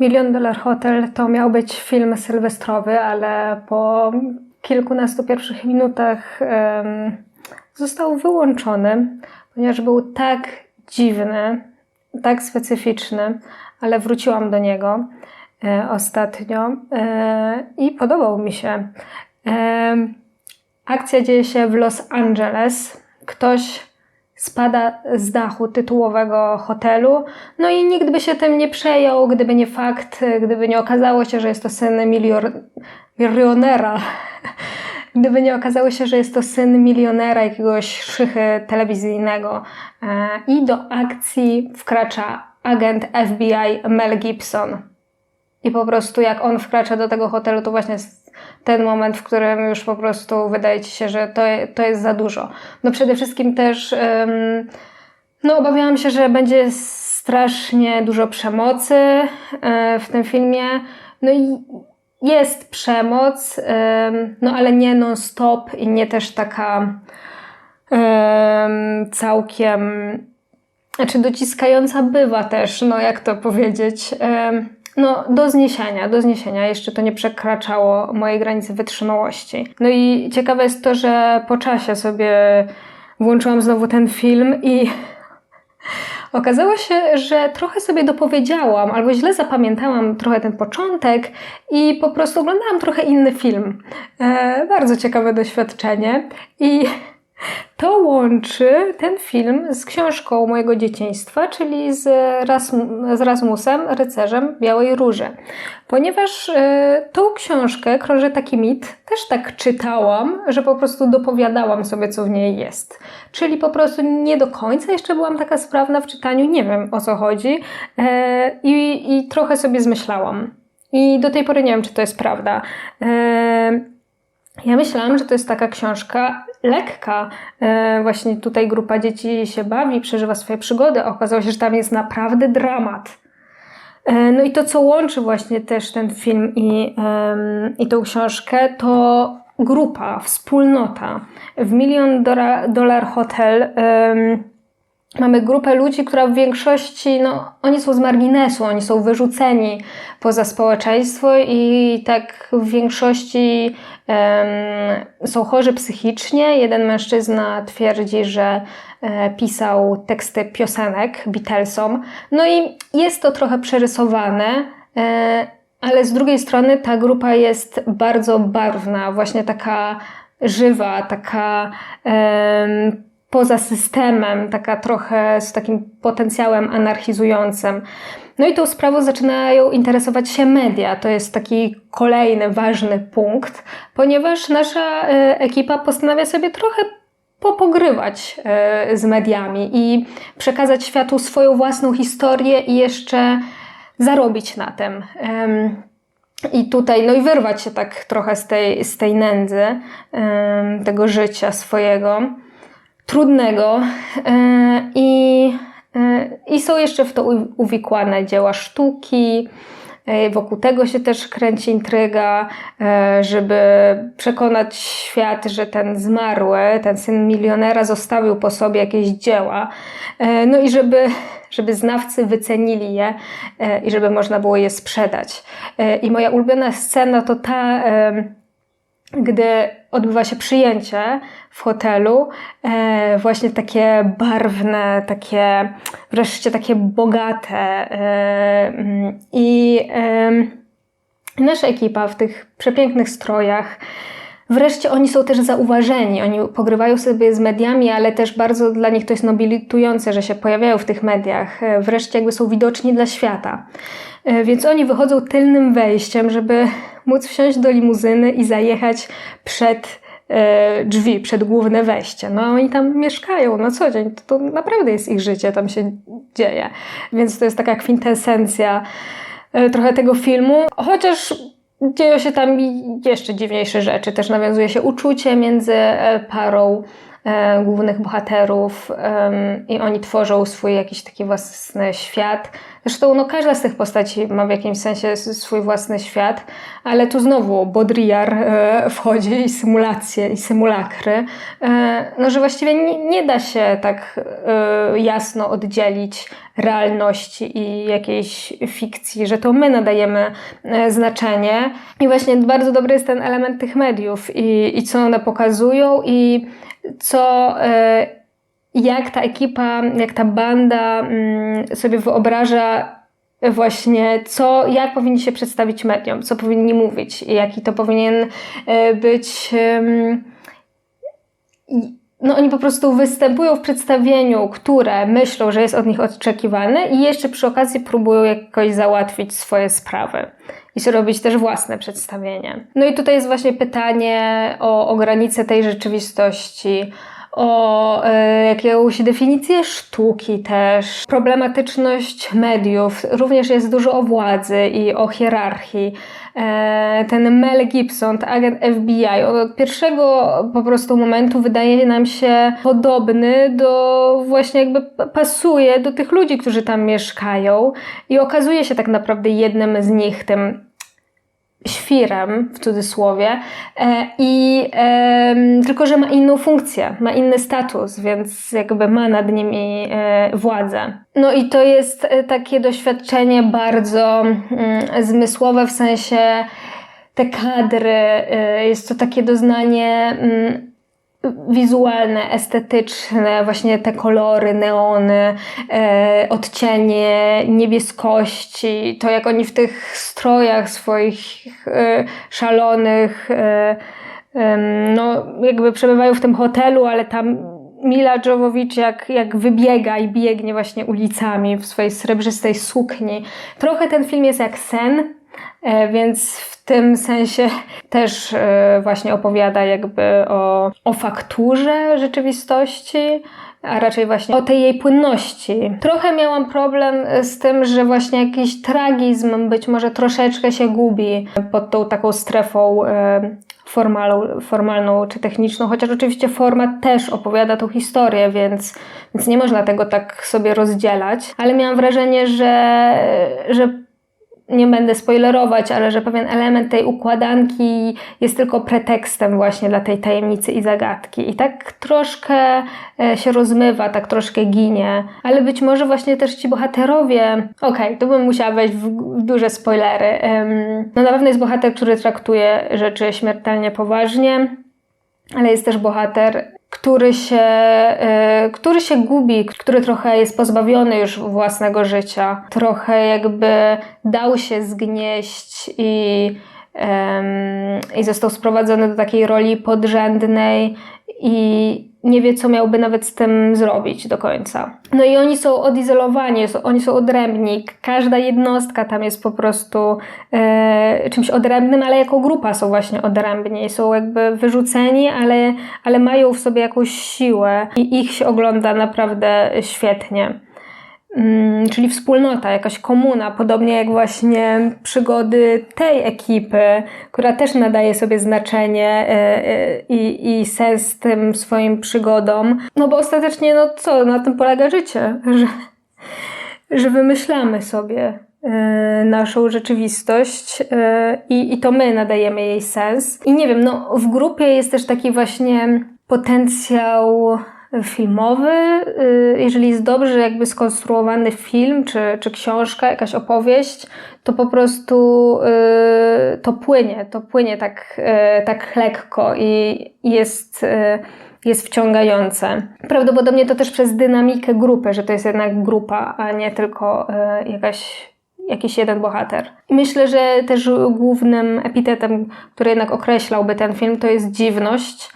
Milion Dolar Hotel to miał być film sylwestrowy, ale po kilkunastu pierwszych minutach em, został wyłączony, ponieważ był tak dziwny, tak specyficzny, ale wróciłam do niego e, ostatnio e, i podobał mi się. E, akcja dzieje się w Los Angeles. Ktoś spada z dachu tytułowego hotelu, no i nikt by się tym nie przejął, gdyby nie fakt, gdyby nie okazało się, że jest to syn milionera. Gdyby nie okazało się, że jest to syn milionera, jakiegoś szychy telewizyjnego. E, I do akcji wkracza agent FBI Mel Gibson. I po prostu jak on wkracza do tego hotelu, to właśnie jest ten moment, w którym już po prostu wydaje ci się, że to, to jest za dużo. No przede wszystkim też em, no obawiałam się, że będzie strasznie dużo przemocy e, w tym filmie. No i jest przemoc, em, no ale nie non-stop i nie też taka em, całkiem znaczy dociskająca bywa też, no jak to powiedzieć. No, do zniesienia, do zniesienia. Jeszcze to nie przekraczało mojej granicy wytrzymałości. No i ciekawe jest to, że po czasie sobie włączyłam znowu ten film i okazało się, że trochę sobie dopowiedziałam, albo źle zapamiętałam trochę ten początek i po prostu oglądałam trochę inny film. E, bardzo ciekawe doświadczenie i to łączy ten film z książką mojego dzieciństwa, czyli z, Rasm- z Rasmusem, rycerzem Białej Róży. Ponieważ e, tą książkę krąży taki mit, też tak czytałam, że po prostu dopowiadałam sobie, co w niej jest. Czyli po prostu nie do końca jeszcze byłam taka sprawna w czytaniu, nie wiem o co chodzi e, i, trochę sobie zmyślałam. I do tej pory nie wiem, czy to jest prawda. E, ja myślałam, że to jest taka książka lekka. E, właśnie tutaj grupa dzieci się bawi, przeżywa swoje przygody. Okazało się, że tam jest naprawdę dramat. E, no i to, co łączy właśnie też ten film i, i tą książkę, to grupa, wspólnota. W Million Dollar Hotel mamy grupę ludzi, która w większości, no, oni są z marginesu, oni są wyrzuceni poza społeczeństwo i tak w większości em, są chorzy psychicznie. Jeden mężczyzna twierdzi, że e, pisał teksty piosenek Beatlesom. No i jest to trochę przerysowane, e, ale z drugiej strony ta grupa jest bardzo barwna, właśnie taka żywa, taka poza systemem, taka trochę z takim potencjałem anarchizującym. No i tą sprawą zaczynają interesować się media. To jest taki kolejny ważny punkt, ponieważ nasza e, ekipa postanawia sobie trochę popogrywać e, z mediami i przekazać światu swoją własną historię i jeszcze zarobić na tym. I tutaj, no i wyrwać się tak trochę z tej, z tej nędzy, tego życia swojego, trudnego. E, I, e, I są jeszcze w to uwikłane dzieła sztuki. E, Wokół tego się też kręci intryga, żeby przekonać świat, że ten zmarły, ten syn milionera zostawił po sobie jakieś dzieła. No i żeby, żeby znawcy wycenili je i żeby można było je sprzedać. I moja ulubiona scena to ta, gdy odbywa się przyjęcie w hotelu, e, właśnie takie barwne, takie wreszcie takie bogate. E, I em, nasza ekipa w tych przepięknych strojach. Wreszcie oni są też zauważeni, oni pogrywają sobie z mediami, ale też bardzo dla nich to jest nobilitujące, że się pojawiają w tych mediach. E, Wreszcie jakby są widoczni dla świata. E, Więc oni wychodzą tylnym wejściem, żeby móc wsiąść do limuzyny i zajechać przed e, drzwi, przed główne wejście. No oni tam mieszkają na co dzień, to, to naprawdę jest ich życie, tam się dzieje. Więc to jest taka kwintesencja e, trochę tego filmu, chociaż dzieją się tam jeszcze dziwniejsze rzeczy. Też nawiązuje się uczucie między e, parą głównych bohaterów i oni tworzą swój jakiś taki własny świat. Zresztą no, każda z tych postaci ma w jakimś sensie swój własny świat, ale tu znowu Baudrillard e, wchodzi i symulacje, i symulakry, e, no, że właściwie nie, nie da się tak e, jasno oddzielić realności i jakiejś fikcji, że to my nadajemy e, znaczenie. I właśnie bardzo dobry jest ten element tych mediów i, i co one pokazują i co e, jak ta ekipa, jak ta banda mm, sobie wyobraża właśnie co, jak powinni się przedstawić mediom, co powinni mówić, jaki to powinien e, być. No oni po prostu występują w przedstawieniu, które myślą, że jest od nich oczekiwane i jeszcze przy okazji próbują jakoś załatwić swoje sprawy i zrobić też własne przedstawienie. No i tutaj jest właśnie pytanie o, o granice tej rzeczywistości, o e, jakąś definicję sztuki też, problematyczność mediów, również jest dużo o władzy i o hierarchii. E, ten Mel Gibson, agent FBI, od pierwszego po prostu momentu wydaje nam się podobny do właśnie jakby pasuje do tych ludzi, którzy tam mieszkają. I okazuje się tak naprawdę jednym z nich, tym świrem w cudzysłowie e, i tylko, że ma inną funkcję, ma inny status, więc jakby ma nad nimi e, władzę. No i to jest e, takie doświadczenie bardzo mm, zmysłowe w sensie te kadry, jest to takie doznanie mm, wizualne, estetyczne, właśnie te kolory, neony, e, odcienie niebieskości, to jak oni w tych strojach swoich e, szalonych, e, no jakby przebywają w tym hotelu, ale tam Mila Jovovich jak, jak wybiega i biegnie właśnie ulicami w swojej srebrzystej sukni. Trochę ten film jest jak sen, więc w tym sensie też e, właśnie opowiada jakby o, o fakturze rzeczywistości, a raczej właśnie o tej jej płynności. Trochę miałam problem z tym, że właśnie jakiś tragizm być może troszeczkę się gubi pod tą taką strefą e, formalną, formalną czy techniczną, chociaż oczywiście format też opowiada tą historię, więc, więc nie można tego tak sobie rozdzielać, ale miałam wrażenie, że, że nie będę spoilerować, ale że pewien element tej układanki jest tylko pretekstem właśnie dla tej tajemnicy i zagadki. I tak troszkę e, się rozmywa, tak troszkę ginie, ale być może właśnie też ci bohaterowie. Okej, okay, tu bym musiała wejść w, duże spoilery. No na pewno jest bohater, który traktuje rzeczy śmiertelnie poważnie, ale jest też bohater, który się, e, który się gubi, który trochę jest pozbawiony już własnego życia, trochę jakby dał się zgnieść i, i został sprowadzony do takiej roli podrzędnej i nie wie, co miałby nawet z tym zrobić do końca. No i oni są odizolowani, oni są odrębni. Każda jednostka tam jest po prostu e, czymś odrębnym, ale jako grupa są właśnie odrębni. Są jakby wyrzuceni, ale, ale mają w sobie jakąś siłę i ich się ogląda naprawdę świetnie. Mm, czyli wspólnota, jakaś komuna, podobnie jak właśnie przygody tej ekipy, która też nadaje sobie znaczenie e, e, i, i sens tym swoim przygodom. No bo ostatecznie, no co, na tym polega życie, że, że wymyślamy sobie e, naszą rzeczywistość i, i to my nadajemy jej sens. I nie wiem, no w grupie jest też taki właśnie potencjał filmowy, y, jeżeli jest dobrze jakby skonstruowany film, czy, czy książka, jakaś opowieść, to po prostu y, to płynie, to płynie tak, y, tak lekko i jest, jest wciągające. Prawdopodobnie to też przez dynamikę grupy, że to jest jednak grupa, a nie tylko jakaś jakiś jeden bohater. Myślę, że też głównym epitetem, który jednak określałby ten film, to jest dziwność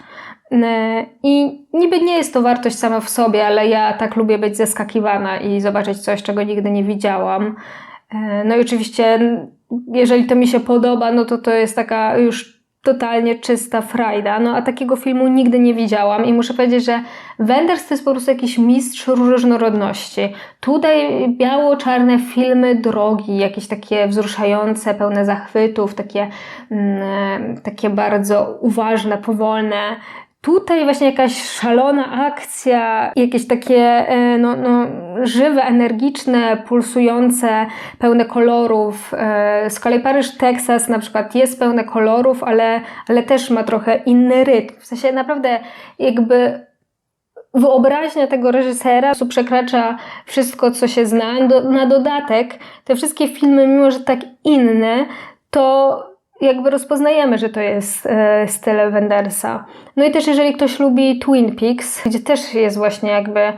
I niby nie jest to wartość sama w sobie, ale ja tak lubię być zaskakiwana i zobaczyć coś, czego nigdy nie widziałam. E, no i oczywiście, jeżeli to mi się podoba, no to to jest taka już totalnie czysta frajda. No a takiego filmu nigdy nie widziałam i muszę powiedzieć, że Wenders to jest po prostu jakiś mistrz różnorodności. Tutaj biało-czarne filmy drogi, jakieś takie wzruszające, pełne zachwytów, takie, mm, takie bardzo uważne, powolne Tutaj właśnie jakaś szalona akcja, jakieś takie e, no, no, żywe, energiczne, pulsujące, pełne kolorów. E, Z kolei Paryż, Teksas na przykład jest pełne kolorów, ale, ale też ma trochę inny rytm. W sensie naprawdę jakby wyobraźnia tego reżysera przekracza wszystko, co się zna. Na dodatek te wszystkie filmy, mimo że tak inne, to jakby rozpoznajemy, że to jest e, styl Wendersa. No i też jeżeli ktoś lubi Twin Peaks, gdzie też jest właśnie jakby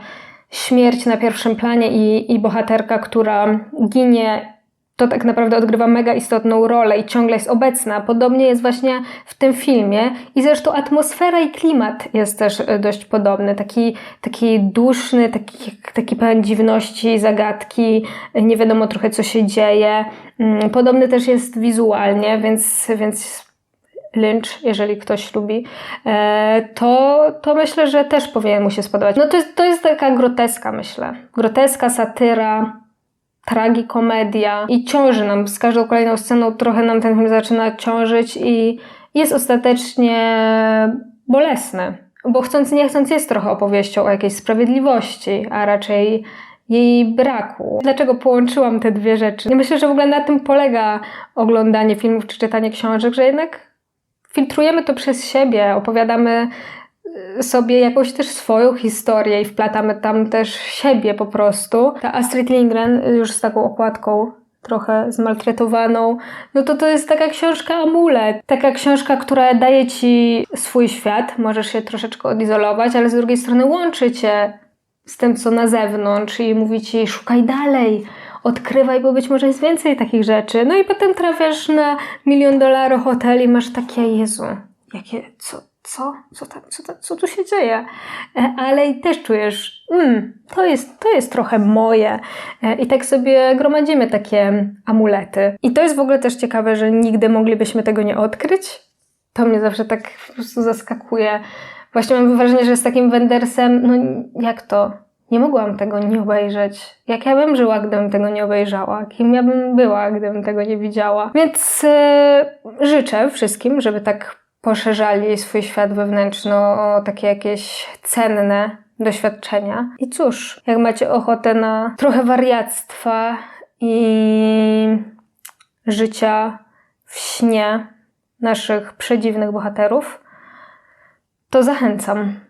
śmierć na pierwszym planie i, i bohaterka, która ginie, to tak naprawdę odgrywa mega istotną rolę i ciągle jest obecna. Podobnie jest właśnie w tym filmie i zresztą atmosfera i klimat jest też e, dość podobny. Taki, taki duszny, taki, taki pełen dziwności, zagadki, nie wiadomo trochę co się dzieje. Mm, Podobny też jest wizualnie, więc, więc Lynch, jeżeli ktoś lubi, e, to, to myślę, że też powinien mu się spodobać. No to jest, to jest taka groteska, myślę. Groteska, satyra, tragikomedia i ciąży nam z każdą kolejną sceną, trochę nam ten film zaczyna ciążyć i jest ostatecznie bolesny. Bo chcąc nie chcąc jest trochę opowieścią o jakiejś sprawiedliwości, a raczej jej braku. Dlaczego połączyłam te dwie rzeczy? I myślę, że w ogóle na tym polega oglądanie filmów czy czytanie książek, że jednak filtrujemy to przez siebie, opowiadamy sobie jakąś też swoją historię i wplatamy tam też siebie po prostu. Ta Astrid Lindgren y, już z taką okładką trochę zmaltretowaną, no to to jest taka książka amulet. Taka książka, która daje ci swój świat, możesz się troszeczkę odizolować, ale z drugiej strony łączy cię z tym, co na zewnątrz i mówi ci szukaj dalej, odkrywaj, bo być może jest więcej takich rzeczy. No i potem trafiasz na milion dolarów hotel i masz takie, Jezu, jakie, co, co, co, tam, co, co tu się dzieje? E, Ale i też czujesz, mm, to, jest, to jest trochę moje. E, I tak sobie gromadzimy takie amulety. I to jest w ogóle też ciekawe, że nigdy moglibyśmy tego nie odkryć. To mnie zawsze tak po prostu zaskakuje. Właśnie mam wrażenie, że z takim Wendersem, no jak to? Nie mogłam tego nie obejrzeć. Jak ja bym żyła, gdybym tego nie obejrzała? Kim ja bym była, gdybym tego nie widziała? Więc e, życzę wszystkim, żeby tak poszerzali swój świat wewnętrzny o takie jakieś cenne doświadczenia. I cóż, jak macie ochotę na trochę wariactwa i życia w śnie naszych przedziwnych bohaterów, to zachęcam.